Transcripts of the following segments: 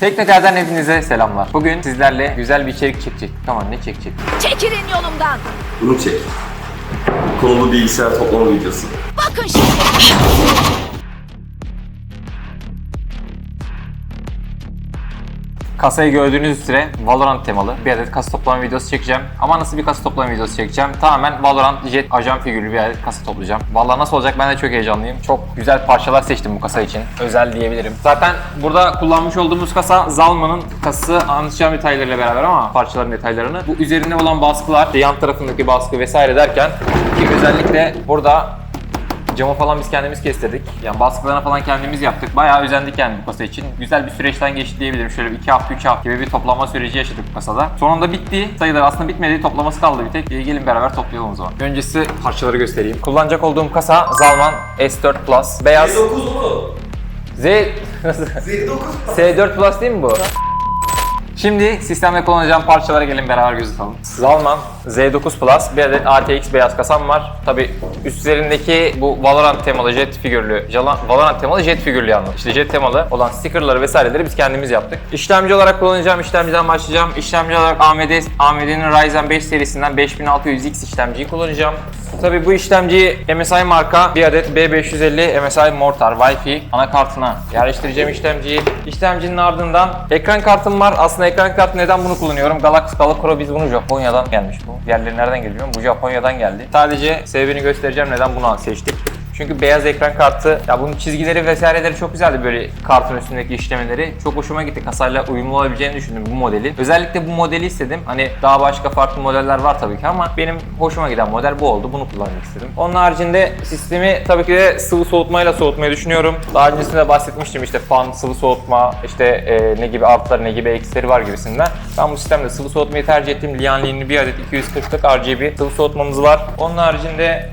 Teknoter'den hepinize selamlar. Bugün sizlerle güzel bir içerik çekecek. Tamam ne çekecek? Çekilin yolumdan. Bunu çek. Kollu bilgisayar toplama videosu. Bakın şimdi. Kasayı gördüğünüz üzere Valorant temalı bir adet kasa toplama videosu çekeceğim. Ama nasıl bir kasa toplama videosu çekeceğim? Tamamen Valorant Jet ajan figürlü bir adet kasa toplayacağım. Vallahi nasıl olacak ben de çok heyecanlıyım. Çok güzel parçalar seçtim bu kasa için. Özel diyebilirim. Zaten burada kullanmış olduğumuz kasa Zalman'ın kasası anlatacağım detaylarıyla beraber ama parçaların detaylarını. Bu üzerinde olan baskılar, yan tarafındaki baskı vesaire derken ki özellikle burada Camı falan biz kendimiz kestirdik. Yani baskılarını falan kendimiz yaptık. Bayağı özendik yani bu kasa için. Güzel bir süreçten geçti diyebilirim. Şöyle bir 2 hafta 3 hafta gibi bir toplama süreci yaşadık bu kasada. Sonunda bitti. Sayılar aslında bitmedi. Toplaması kaldı bir tek. Ee, gelin beraber toplayalım o zaman. Öncesi parçaları göstereyim. Kullanacak olduğum kasa Zalman S4 Plus. Beyaz. mu? Z... S4 Plus değil mi bu? Şimdi sistemde kullanacağım parçalara gelin beraber göz atalım. Zalman Z9 Plus bir adet ATX beyaz kasam var. Tabi üzerindeki bu Valorant temalı jet figürlü, Valorant temalı jet figürlü yalnız. İşte jet temalı olan stickerları vesaireleri biz kendimiz yaptık. İşlemci olarak kullanacağım işlemciden başlayacağım. İşlemci olarak AMD, AMD'nin Ryzen 5 serisinden 5600X işlemciyi kullanacağım. Tabi bu işlemciyi MSI marka bir adet B550 MSI Mortar Wi-Fi anakartına yerleştireceğim işlemciyi. İşlemcinin ardından ekran kartım var. Aslında ekran kartı neden bunu kullanıyorum? Galaxy Pro biz bunu Japonya'dan gelmiş bu. Diğerleri nereden geliyor. Bu Japonya'dan geldi. Sadece sebebini göstereceğim neden bunu seçtik. Çünkü beyaz ekran kartı, ya bunun çizgileri vesaireleri çok güzeldi böyle kartın üstündeki işlemeleri. Çok hoşuma gitti. Kasayla uyumlu olabileceğini düşündüm bu modeli. Özellikle bu modeli istedim. Hani daha başka farklı modeller var tabii ki ama benim hoşuma giden model bu oldu. Bunu kullanmak istedim. Onun haricinde sistemi tabii ki de sıvı soğutmayla soğutmayı düşünüyorum. Daha öncesinde bahsetmiştim işte fan, sıvı soğutma, işte e, ne gibi artıları ne gibi eksileri var gibisinden. Ben bu sistemde sıvı soğutmayı tercih ettim. Lianli'nin bir adet 240'lık RGB sıvı soğutmamız var. Onun haricinde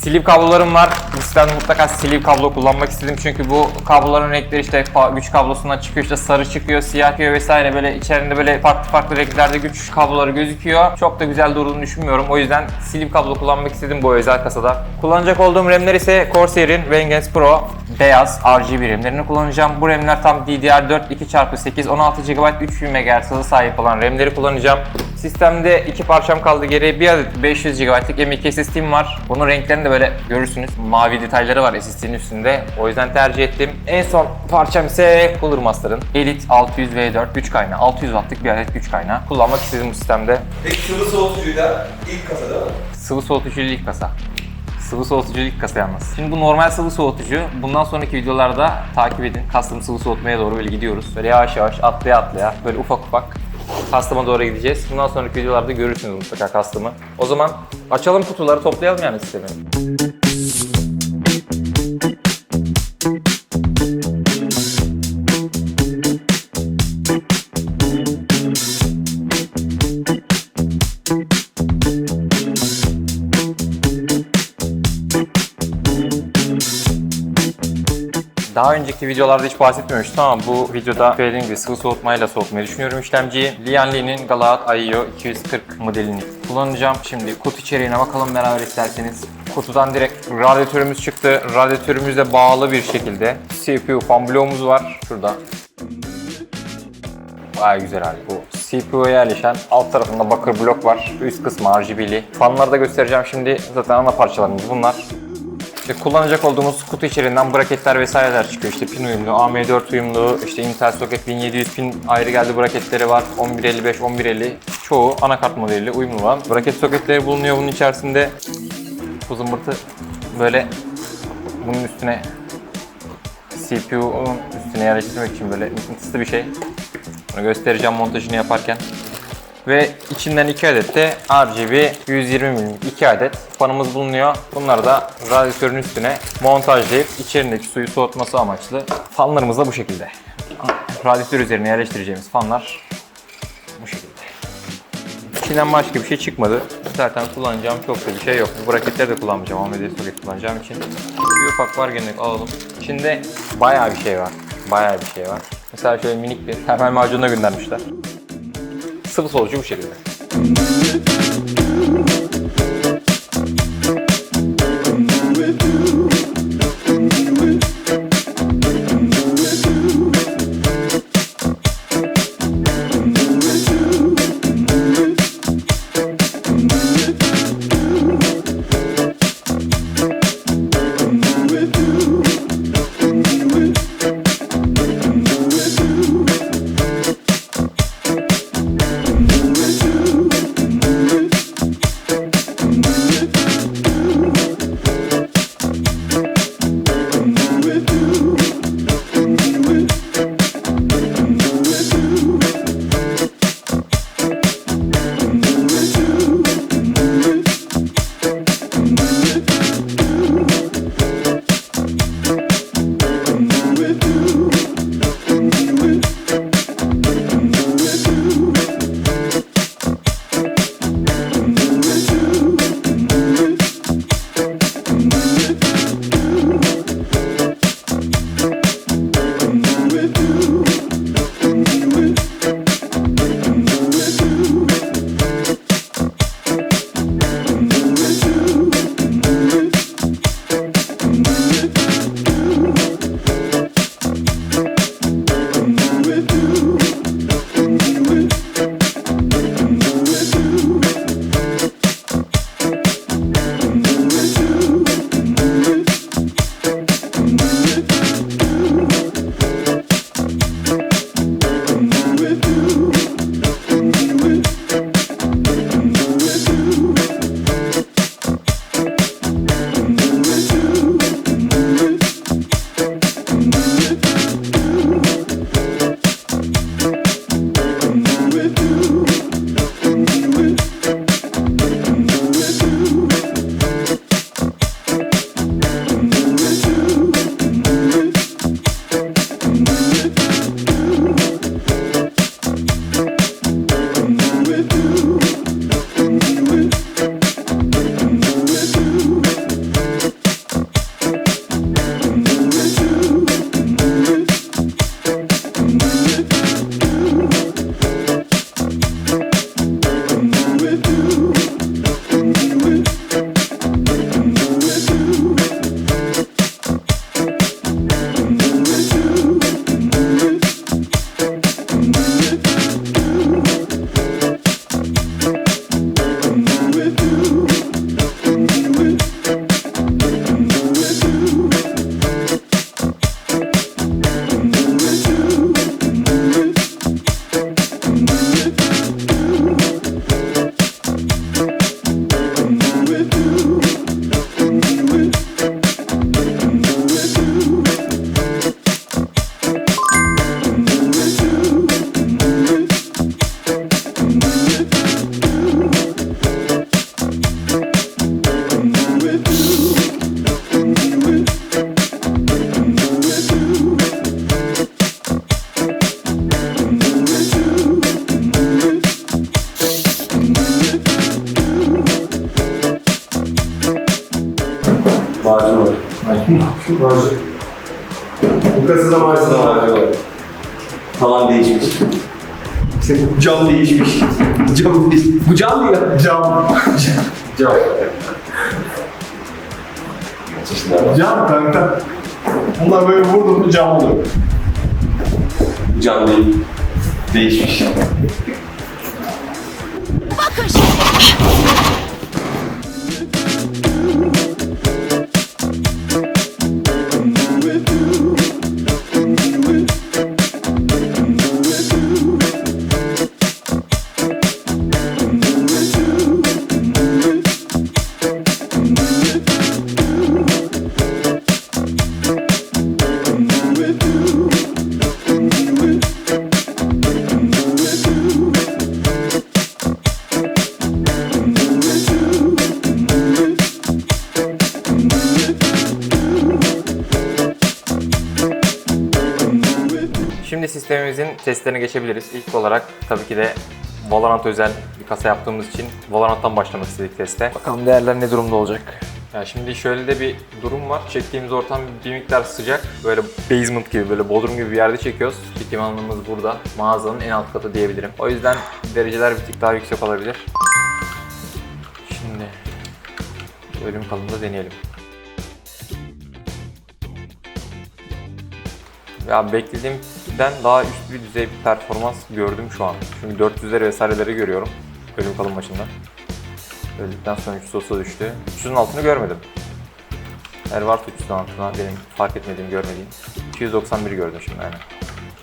Silip kablolarım var. Sistemde mutlaka silip kablo kullanmak istedim çünkü bu kabloların renkleri işte güç kablosundan çıkıyor işte sarı çıkıyor, siyah çıkıyor vesaire böyle içerisinde böyle farklı farklı renklerde güç kabloları gözüküyor. Çok da güzel durduğunu düşünmüyorum. O yüzden silip kablo kullanmak istedim bu özel kasada. Kullanacak olduğum RAM'ler ise Corsair'in Vengeance Pro beyaz RGB RAM'lerini kullanacağım. Bu RAM'ler tam DDR4 2x8 16 GB 3000 MHz hıza sahip olan RAM'leri kullanacağım. Sistemde iki parçam kaldı geriye. Bir adet 500 GB'lık M.2 SSD'm var. Bunun renklerini de böyle görürsünüz. Mavi detayları var SSD'nin üstünde. O yüzden tercih ettim. En son parçam ise Cooler Master'ın Elite 600 V4 güç kaynağı. 600 wattlık bir adet güç kaynağı. Kullanmak istedim bu sistemde. Peki sıvı soğutucuyu da ilk kasada mı? Sıvı soğutucu ilk kasa. Sıvı soğutucu ilk kasa yalnız. Şimdi bu normal sıvı soğutucu. Bundan sonraki videolarda takip edin. Custom sıvı soğutmaya doğru böyle gidiyoruz. Böyle yavaş yavaş atlaya atlaya böyle ufak ufak Custom'a doğru gideceğiz. Bundan sonraki videolarda görürsünüz mutlaka Custom'ı. O zaman açalım kutuları toplayalım yani sistemi. Daha önceki videolarda hiç bahsetmemiştim ama bu videoda söylediğim gibi sıvı soğutmayla soğutmayı düşünüyorum işlemciyi. Lianli'nin Galaat IO 240 modelini kullanacağım. Şimdi kutu içeriğine bakalım beraber isterseniz. Kutudan direkt radyatörümüz çıktı. Radyatörümüzle bağlı bir şekilde CPU fan bloğumuz var. Şurada. Baya güzel abi bu. CPU'ya yerleşen alt tarafında bakır blok var. Üst kısmı RGB'li. Fanları da göstereceğim şimdi. Zaten ana parçalarımız bunlar. İşte kullanacak olduğumuz kutu içerisinden braketler vesaireler çıkıyor. İşte pin uyumlu, AM4 uyumlu, işte Intel Socket 1700 pin ayrı geldi braketleri var. 1155, 1150 çoğu anakart modeliyle uyumlu olan braket soketleri bulunuyor bunun içerisinde. Bu zımbırtı böyle bunun üstüne CPU'nun üstüne yerleştirmek için böyle mıknatıslı bir şey. Bunu göstereceğim montajını yaparken. Ve içinden 2 adet de RGB 120 mm 2 adet fanımız bulunuyor. Bunları da radyatörün üstüne montajlayıp içerisindeki suyu soğutması amaçlı fanlarımız da bu şekilde. Radyatör üzerine yerleştireceğimiz fanlar bu şekilde. İçinden başka bir şey çıkmadı. Zaten kullanacağım çok da bir şey yok. Bu braketleri de kullanmayacağım. AMD soket kullanacağım için. Bir ufak var gene alalım. İçinde bayağı bir şey var. Bayağı bir şey var. Mesela şöyle minik bir termal macunla göndermişler. Sıvı solucu bu şekilde. Thank Bu kasada malzeme Tavan değişmiş. Cam değişmiş. Cam değişmiş. Bu cam mı ya? Cam. Cam. Kaç yaşında adam? Cam kanka. Bunlar böyle vurdun mu cam oluyor. Cam değil. Değişmiş. Bakın şimdi. Sistemimizin testlerine geçebiliriz. İlk olarak tabii ki de Valorant özel bir kasa yaptığımız için Valorant'tan başlamak istedik teste. Bakalım değerler ne durumda olacak. Ya şimdi şöyle de bir durum var. Çektiğimiz ortam bir miktar sıcak. Böyle basement gibi, böyle bodrum gibi bir yerde çekiyoruz. Çekim alanımız burada. Mağazanın en alt katı diyebilirim. O yüzden dereceler bir tık daha yüksek olabilir. Şimdi bölüm kalında deneyelim. Ya beklediğimden daha üst bir düzey bir performans gördüm şu an. Çünkü 400'leri vesaireleri görüyorum bölüm kalın maçında. Öldükten sonra 330'a düştü. 300'ün altını görmedim. Eğer varsa 300'ün altına benim fark etmediğim, görmediğim. 291 gördüm şimdi yani.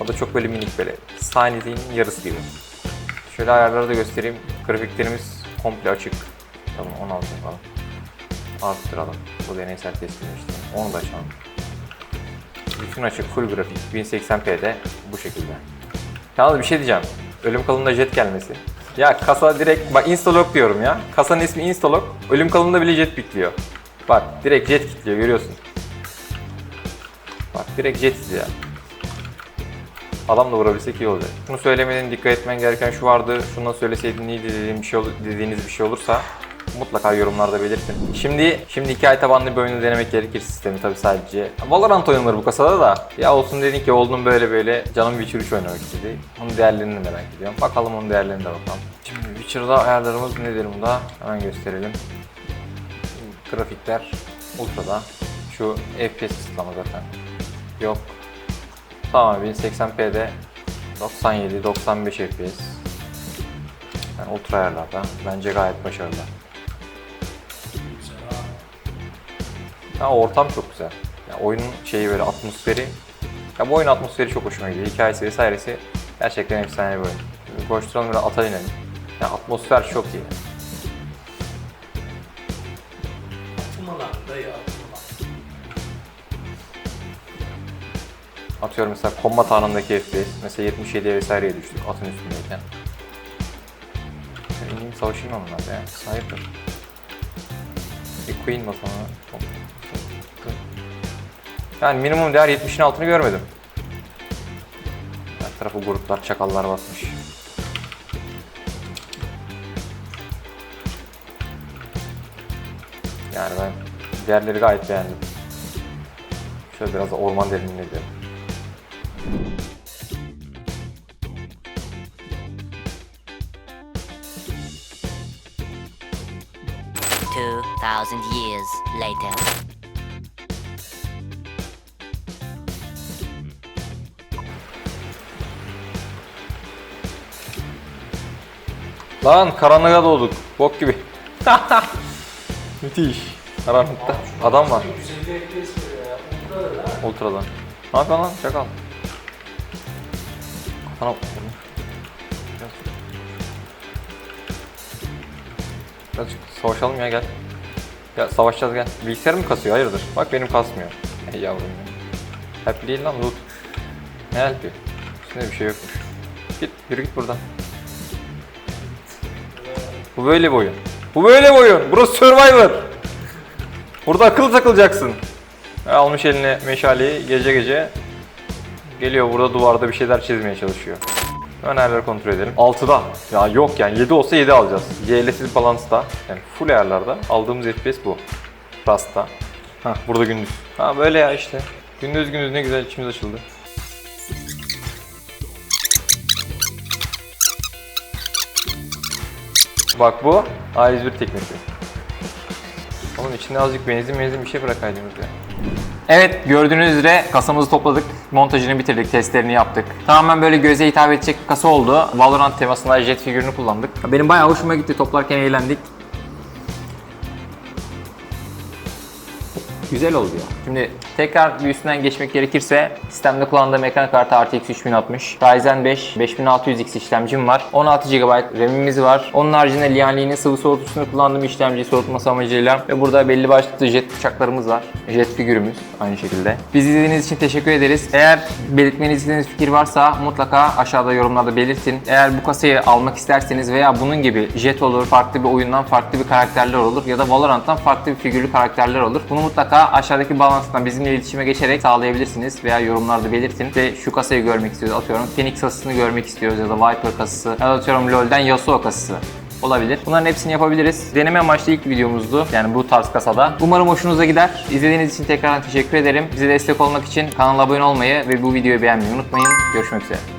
O da çok böyle minik böyle. Saniyeliğin yarısı gibi. Şöyle ayarları da göstereyim. Grafiklerimiz komple açık. Tamam 16 falan. Arttıralım. Bu deneysel teslim işte. Onu da açalım. Bütün açık full grafik 1080p'de bu şekilde. Yalnız bir şey diyeceğim. Ölüm kalınında jet gelmesi. Ya kasa direkt bak Instalog diyorum ya. Kasanın ismi Instalog. Ölüm kalınında bile jet pikliyor. Bak direkt jet kilitliyor görüyorsun. Bak direkt jet izliyor. Adam da vurabilsek iyi olacak. Şunu söylemeden dikkat etmen gereken şu vardı. Şunu da söyleseydin iyiydi dediğim bir şey dediğiniz bir şey olursa mutlaka yorumlarda belirtin. Şimdi şimdi hikaye tabanlı bir oyunu denemek gerekir sistemi tabii sadece. Valorant oynanır bu kasada da. Ya olsun dedin ki oldum böyle böyle canım Witcher 3 oynamak istedi. Onun değerlerini merak ediyorum. Bakalım onun değerlerine de bakalım. Şimdi Witcher'da ayarlarımız nedir bunda? Hemen gösterelim. Grafikler Ultra'da. Şu FPS kısıtlama zaten. Yok. Tamam 1080p'de 97-95 FPS. Yani ultra ayarlarda. Bence gayet başarılı. Ya ortam çok güzel. Ya oyunun şeyi böyle atmosferi. Ya bu oyun atmosferi çok hoşuma gidiyor. Hikayesi vesairesi gerçekten efsane bir oyun. Koşturalım böyle ata inelim. Ya atmosfer çok iyi. Atıyorum mesela combat anındaki FPS. Mesela 77'ye vesaireye düştük atın üstündeyken. Ben ineyim savaşayım mı bunlarla ya? Sniper. Bir Queen basamı. Yani minimum değer 70'in altını görmedim. Her tarafı gruplar, çakallar basmış. Yani ben diğerleri gayet beğendim. Şöyle biraz da orman derinliğine gidelim. Two thousand years later. Lan karanlığa doğduk. Bok gibi. Müthiş. Karanlıkta. Adam var. Ultra'dan. Ne yapıyorsun lan? Çakal. Kafana. Biraz. Birazcık savaşalım ya gel. Gel savaşacağız gel. Bilgisayar mı kasıyor? Hayırdır? Bak benim kasmıyor. Ey yavrum ya. Help değil lan loot. Ne help'i? Üstünde bir şey yokmuş. Git yürü git buradan. Bu böyle bir oyun. Bu böyle bir oyun. Burası Survivor. Burada akıl takılacaksın. Almış eline meşaleyi gece gece. Geliyor burada duvarda bir şeyler çizmeye çalışıyor. Ayarları kontrol edelim. 6'da. Ya yok yani 7 olsa 7 alacağız. GLS'li balansta. Yani full ayarlarda aldığımız FPS bu. Rasta. Ha burada gündüz. Ha böyle ya işte. Gündüz gündüz ne güzel içimiz açıldı. Bak bu A101 teknesi. Onun içinde azıcık benzin benzin bir şey bırakaydınız ya. Evet gördüğünüz üzere kasamızı topladık. Montajını bitirdik, testlerini yaptık. Tamamen böyle göze hitap edecek bir kasa oldu. Valorant temasında jet figürünü kullandık. Benim bayağı hoşuma gitti. Toplarken eğlendik. Güzel oldu ya. Şimdi tekrar bir üstünden geçmek gerekirse sistemde kullandığım ekran kartı RTX 3060, Ryzen 5 5600X işlemcim var. 16 GB RAM'imiz var. Onun haricinde Lianli'nin sıvı soğutucusunu kullandığım işlemci soğutması amacıyla ve burada belli başlı jet uçaklarımız var. Jet figürümüz aynı şekilde. Bizi izlediğiniz için teşekkür ederiz. Eğer belirtmeniz istediğiniz fikir varsa mutlaka aşağıda yorumlarda belirtin. Eğer bu kasayı almak isterseniz veya bunun gibi jet olur, farklı bir oyundan farklı bir karakterler olur ya da Valorant'tan farklı bir figürlü karakterler olur. Bunu mutlaka aşağıdaki bağlantıdan bizimle iletişime geçerek sağlayabilirsiniz veya yorumlarda belirtin. Ve şu kasayı görmek istiyoruz atıyorum. Phoenix kasasını görmek istiyoruz ya da Viper kasası ya da atıyorum LoL'den Yasuo kasası olabilir. Bunların hepsini yapabiliriz. Deneme amaçlı ilk videomuzdu. Yani bu tarz kasada. Umarım hoşunuza gider. İzlediğiniz için tekrardan teşekkür ederim. Bize destek olmak için kanala abone olmayı ve bu videoyu beğenmeyi unutmayın. Görüşmek üzere.